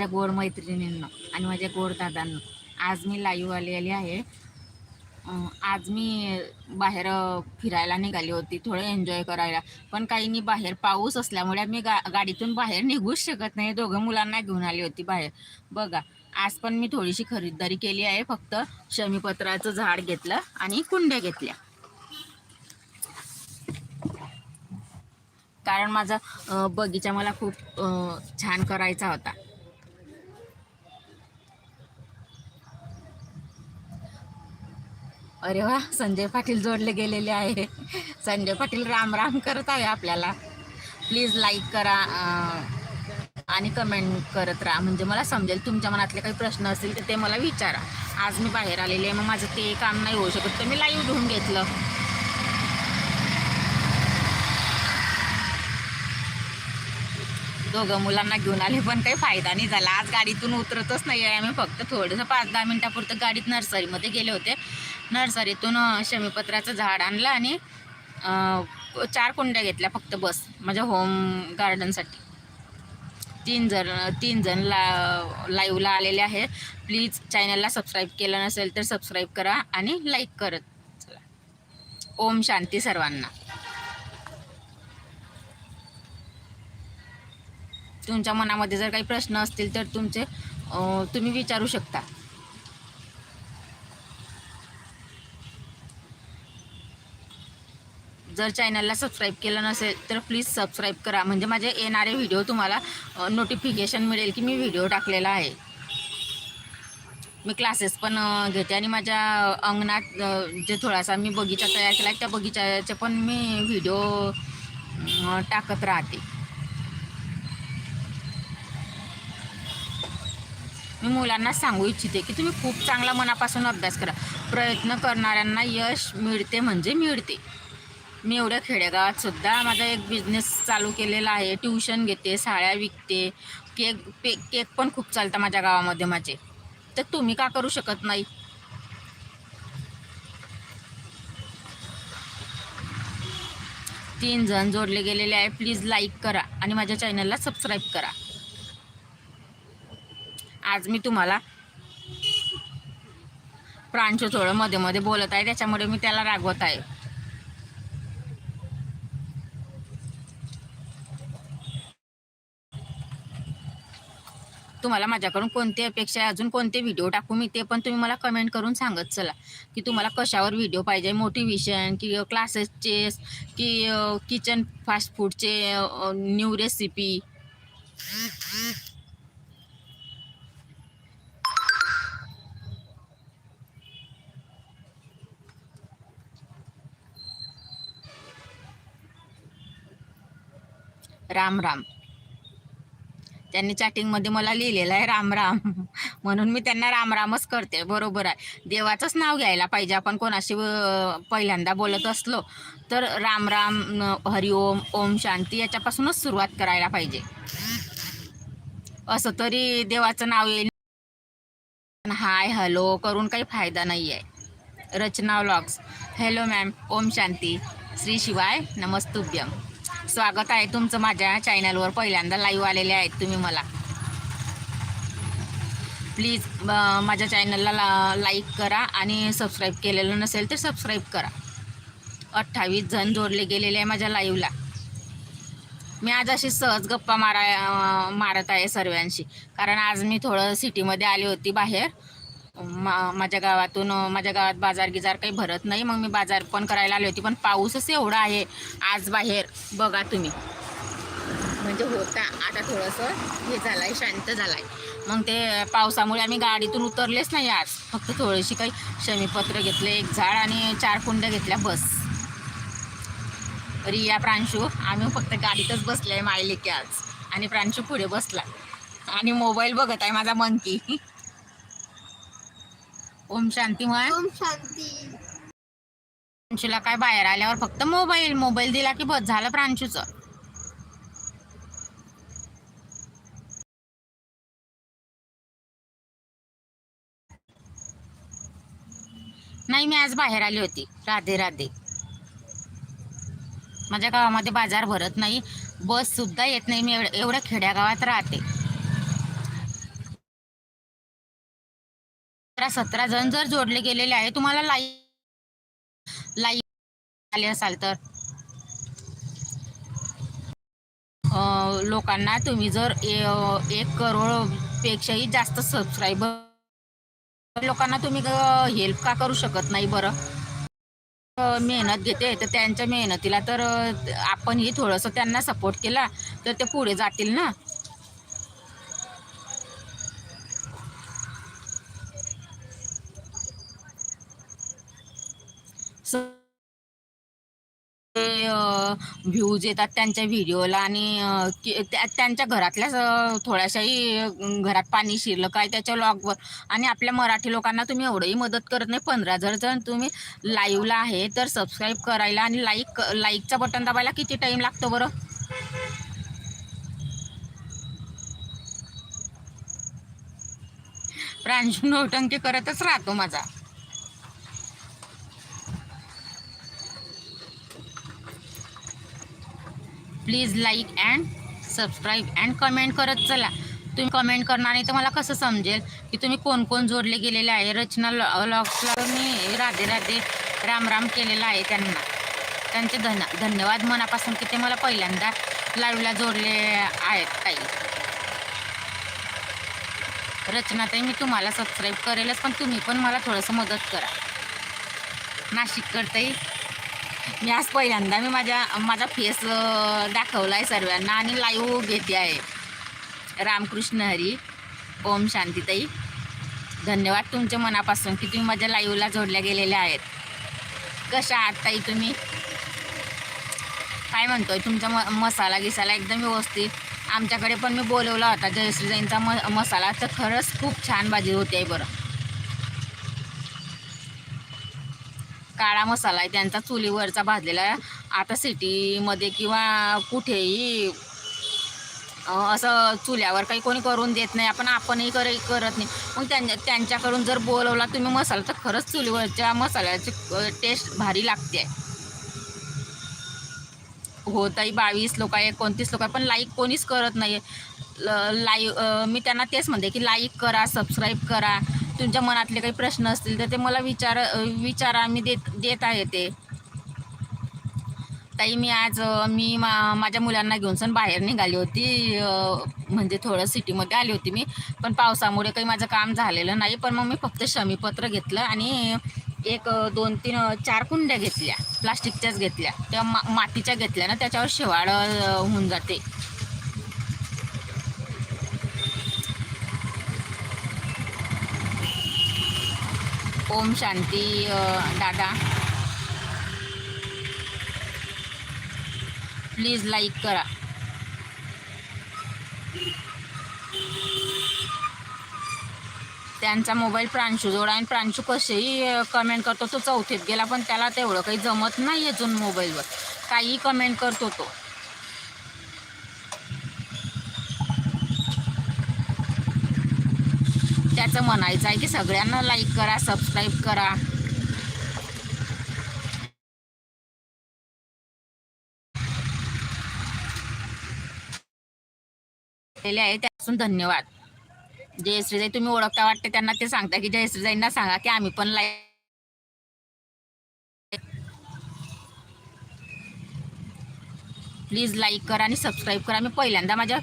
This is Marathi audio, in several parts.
माझ्या गोड मैत्रिणींना आणि माझ्या गोड दादांना. आज मी लाईव्ह आलेली आहे. आज मी बाहेर फिरायला निघाली होती थोडं एन्जॉय करायला. पण काहींनी बाहेर पाऊस असल्यामुळे मी गा गाडीतून बाहेर निघूच शकत नाही. दोघं मुलांना घेऊन आली होती बाहेर. बघा आज पण मी थोडीशी खरीदारी केली आहे. फक्त शमीपत्राचं झाड घेतलं आणि कुंड्या घेतल्या. कारण माझा बगीचा मला खूप छान करायचा होता. अरे वा संजय पाटील जोडले गेलेले आहे. संजय पाटील राम राम करत आहे आपल्याला. प्लीज लाईक करा आणि कमेंट करत राहा. म्हणजे मला समजेल तुमच्या मनातले काही प्रश्न असतील तर ते मला विचारा. आज मी बाहेर आलेले आहे मग माझं ते काम नाही होऊ शकत. तर मी लाईव्ह घेऊन घेतलं. दोघं मुलांना घेऊन आले पण काही फायदा नाही झाला. आज गाडीतून उतरतच नाही आहे आम्ही. फक्त थोडंसं पाच दहा मिनटापुरतं गाडीत नर्सरीमध्ये गेले होते. नर्सरीतून शमीपत्राचं झाड आणलं आणि चार कुंड्या घेतल्या फक्त बस माझ्या होम गार्डनसाठी तीन जण तीन जण ला लाईव्हला आलेले आहेत. प्लीज चॅनलला सबस्क्राईब केलं नसेल तर सबस्क्राईब करा आणि लाईक करत चला. ओम शांती सर्वांना. तुमच्या मनामध्ये जर काही प्रश्न असतील तर तुमचे तुम्ही विचारू शकता. जर चॅनलला सबस्क्राईब केलं नसेल तर प्लीज सबस्क्राईब करा. म्हणजे माझे येणारे व्हिडिओ तुम्हाला नोटिफिकेशन मिळेल की मी व्हिडिओ टाकलेला आहे. मी क्लासेस पण घेते आणि माझ्या अंगणात जे थोडासा मी बगीचा तयार केला आहे त्या बगीचाचे पण मी व्हिडिओ टाकत राहते. मी मुलांना सांगू इच्छिते की तुम्ही खूप चांगला मनापासून अभ्यास करा. प्रयत्न करणाऱ्यांना यश मिळते म्हणजे मिळते. मी एवढ्या खेडेगावात सुद्धा माझा एक बिझनेस चालू केलेला आहे. ट्युशन घेते साड्या विकते. केक पे केक पण खूप चालतं माझ्या गावामध्ये माझे. तर तुम्ही का करू शकत नाही? तीन जण जोडले गेलेले आहे. प्लीज लाईक करा आणि माझ्या चॅनलला सबस्क्राईब करा. आज मी तुम्हाला प्रांचो थोडं मध्ये मध्ये बोलत आहे. त्याच्यामुळे मी त्याला रागवत आहे. तुम्हाला माझ्याकडून कोणती अपेक्षा आहे? अजून कोणते व्हिडिओ टाकू मी ते पण तुम्ही मला कमेंट करून सांगत चला. की तुम्हाला कशावर व्हिडिओ पाहिजे? मोटिवेशन की क्लासेसचे की किचन फास्ट फूडचे न्यू रेसिपी राम राम. त्यांनी चॅटिंगमध्ये मला लिहिलेलं आहे राम राम. म्हणून मी त्यांना राम रामच करते. बरोबर आहे. देवाचंच नाव घ्यायला पाहिजे. आपण कोणाशी पहिल्यांदा बोलत असलो तर राम राम हरिओम ओम शांती याच्यापासूनच सुरुवात करायला पाहिजे. असं तरी देवाचं नाव येईल. हाय हॅलो करून काही फायदा नाही आहे Rachana vlogs. Hello ma'am Om शांती. श्री शिवाय नमस्तुभ्यम. स्वागत आहे तुमचं माझ्या चॅनलवर पहिल्यांदा लाईव्ह आलेले आहेत तुम्ही मला. प्लीज माझ्या चॅनलला ला लाईक करा आणि सबस्क्राईब केलेलं नसेल तर सबस्क्राईब करा. अठ्ठावीस जण जोडले गेलेले आहे माझ्या लाईव्हला मी आज अशी सहज गप्पा मारा मारत आहे सर्वांशी. कारण आज मी थोडं सिटीमध्ये आली होती बाहेर. मा माझ्या गावातून माझ्या गावात बाजार गिजार काही भरत नाही. मग मी बाजार पण करायला आली होती पण पाऊसच एवढा आहे आज बाहेर. बघा तुम्ही. म्हणजे होता. आता थोडंसं हे झालं आहे शांत झालं आहे मग ते पावसामुळे आम्ही गाडीतून उतरलेच नाही आज. फक्त थोडीशी काही शमीपत्र घेतले एक झाड आणि चार कुंड्या घेतल्या बस. रिया प्रांशू आम्ही फक्त गाडीतच बसले आहे मायलेकी आज. आणि प्रांशू पुढे बसला. आणि मोबाईल बघत आहे माझा मंकी. ओम शांती म्हण. ओम शांती. प्रांशूला काय बाहेर आल्यावर फक्त मोबाईल मोबाईल दिला की बस झालं प्रांशूचं. नाही मी आज बाहेर आली होती. राधे राधे. माझ्या गावामध्ये बाजार भरत नाही. बस सुद्धा येत नाही. मी एवढ्या खेड्यागावात राहते. अठरा सतरा जण जर जोडले गेलेले आहे तुम्हाला लाईव्ह लाईव्ह आले असाल तर. लोकांना तुम्ही जर ए- एक करोड पेक्षाही जास्त सबस्क्रायबर लोकांना तुम्ही हेल्प का करू शकत नाही बरं? मेहनत घेते तर त्यांच्या मेहनतीला तर आपणही थोडंसं त्यांना सपोर्ट केला तर ते पुढे जातील ना? व्ह्यूज येतात त्यांच्या व्हिडिओला आणि त्या- त्यांच्या घरातल्याच थोड्याशाही घरात पाणी शिरलं काय त्याच्या लॉगवर आणि आपल्या मराठी लोकांना तुम्ही एवढंही मदत करत नाही. पंधरा जर जण तुम्ही लाईव्हला आहे तर सबस्क्राईब करायला आणि लाईक लाईकचा बटन दाबायला किती टाईम लागतो बरं? प्रांजू नौटंकी करतच राहतो माझा. Please like and subscribe and comment करत चला. तुम्ही कमेंट करणार नाही तर मला कसं समजेल की तुम्ही कोण कोण जोडले गेलेले आहे? रचना लॉक्सला मी राधे राधे राम राम केलेला आहे त्यांना. त्यांचे धन धन्यवाद मनापासून की ते मला पहिल्यांदा लाईव्हला जोडले आहेत ताई. रचनाताई मी तुम्हाला सबस्क्राईब करेलच पण तुम्ही पण मला थोडंसं मदत करा. नाशिक करताई मी आज पहिल्यांदा मी माझ्या माझा फेस दाखवला आहे सर्वांना आणि लाईव्ह घेते आहे रामकृष्ण हरी. ओम शांतीताई. धन्यवाद तुमच्या मनापासून की तुम्ही माझ्या लाईव्हला जोडल्या गेलेल्या आहेत. कशा आहात ताई तुम्ही? काय म्हणतोय तुमचा म मसाला गिसाला एकदम व्यवस्थित. आमच्याकडे पण मी बोलवला होता जयश्रीजाईंचा म मसाला. तर खरंच खूप छान भाजी होती आहे बरं. काळा मसाला आहे त्यांचा चुलीवरचा भाजलेला आता सिटीमध्ये किंवा कुठेही असं चुल्यावर काही कोणी करून देत नाही आपण आपणही कर करत नाही. मग त्यांच्या त्यांच्याकडून जर बोलवला तुम्ही मसाला तर खरंच चुलीवरच्या मसाल्याची टेस्ट भारी लागते. हो ताई बावीस लोक आहे एकोणतीस लोक आहे पण लाईक कोणीच करत नाही लाईव मी त्यांना तेच म्हणते की लाईक करा सबस्क्राईब करा. तुमच्या मनातले काही प्रश्न असतील तर ते मला विचार विचार विचारा मी देत देत आहे ते. ताई मी आज मी मा माझ्या मुलांना घेऊन सण बाहेर निघाली होती म्हणजे थोडं सिटीमध्ये आली होती मी पण पावसामुळे काही माझं काम झालेलं नाही पण मग मी फक्त शमीपत्र घेतलं आणि एक दोन तीन चार कुंड्या घेतल्या प्लास्टिकच्याच घेतल्या. त्या मा मातीच्या घेतल्या ना त्याच्यावर शेवाळ होऊन जाते. ओम शांती दादा. प्लीज लाईक करा. त्यांचा मोबाईल प्रांशू जोडा आणि प्रांशू कसेही कमेंट करतो तो चौथीत गेला पण त्याला तेवढं काही जमत नाही अजून मोबाईलवर काहीही कमेंट करतो तो. त्याचं म्हणायचं आहे की सगळ्यांना लाईक करा सबस्क्राईब करा. आहे त्यापासून धन्यवाद. जयश्रीजाई तुम्ही ओळखता वाटते त्यांना ते सांगता की जयश्रीजाईंना सांगा की आम्ही पण लाईक प्लीज लाईक करा आणि सबस्क्राईब करा. मी पहिल्यांदा माझ्या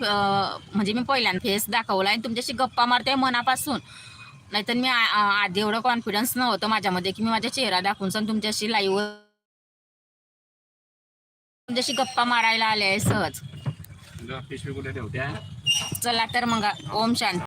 म्हणजे मी पहिल्यांदा फेस दाखवला आणि तुमच्याशी गप्पा मारते मनापासून. नाहीतर मी आधी एवढं कॉन्फिडन्स नव्हतं माझ्यामध्ये की मी माझा चेहरा दाखवून सण तुमच्याशी लाईव्ह तुमच्याशी गप्पा मारायला आले आहे सहज. चला तर मग ओम शांती.